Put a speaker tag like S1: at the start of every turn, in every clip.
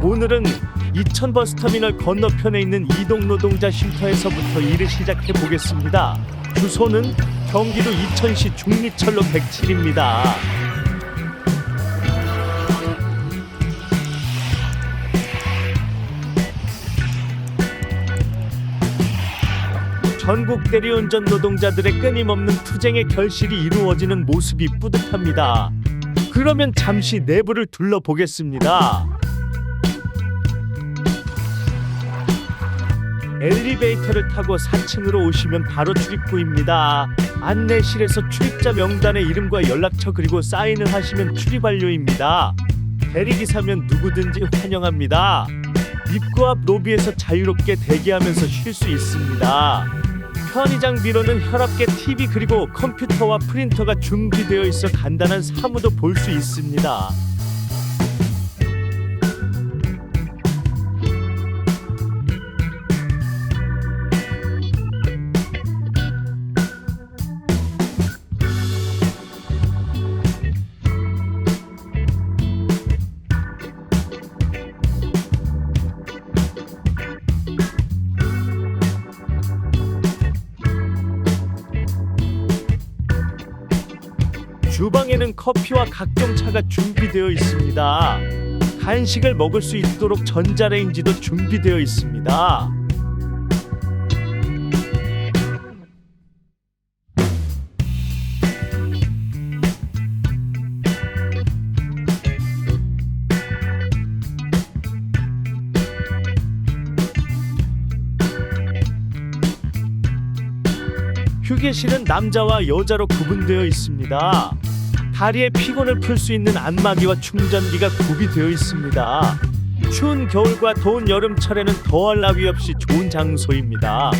S1: 오늘은 이천 버스 터미널 건너편에 있는 이동 노동자 쉼터에서부터 일을 시작해 보겠습니다. 주소는 경기도 이천시 중리철로 107입니다. 전국 대리운전 노동자들의 끊임없는 투쟁의 결실이 이루어지는 모습이 뿌듯합니다. 그러면 잠시 내부를 둘러보겠습니다. 엘리베이터를 타고 4층으로 오시면 바로 출입구입니다. 안내실에서 출입자 명단의 이름과 연락처 그리고 사인을 하시면 출입 완료입니다. 대리기사면 누구든지 환영합니다. 입구 앞 로비에서 자유롭게 대기하면서 쉴 수 있습니다. 편의장 비로는 혈압계 TV 그리고 컴퓨터와 프린터가 준비되어 있어 간단한 사무도 볼 수 있습니다. 주방에는 커피와 각종 차가 준비되어 있습니다. 간식을 먹을 수 있도록 전자레인지도 준비되어 있습니다. 휴게실은 남자와 여자로 구분되어 있습니다. 다리의 피곤을 풀 수 있는 안마기와 충전기가 구비되어 있습니다. 추운 겨울과 더운 여름철에는 더할 나위 없이 좋은 장소입니다.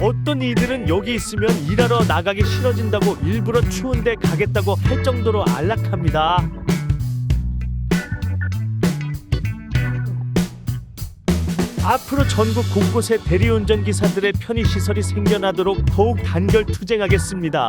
S1: 어떤 이들은 여기 있으면 일하러 나가기 싫어진다고 일부러 추운데 가겠다고 할 정도로 안락합니다. 앞으로 전국 곳곳에 대리운전 기사들의 편의 시설이 생겨나도록 더욱 단결 투쟁하겠습니다.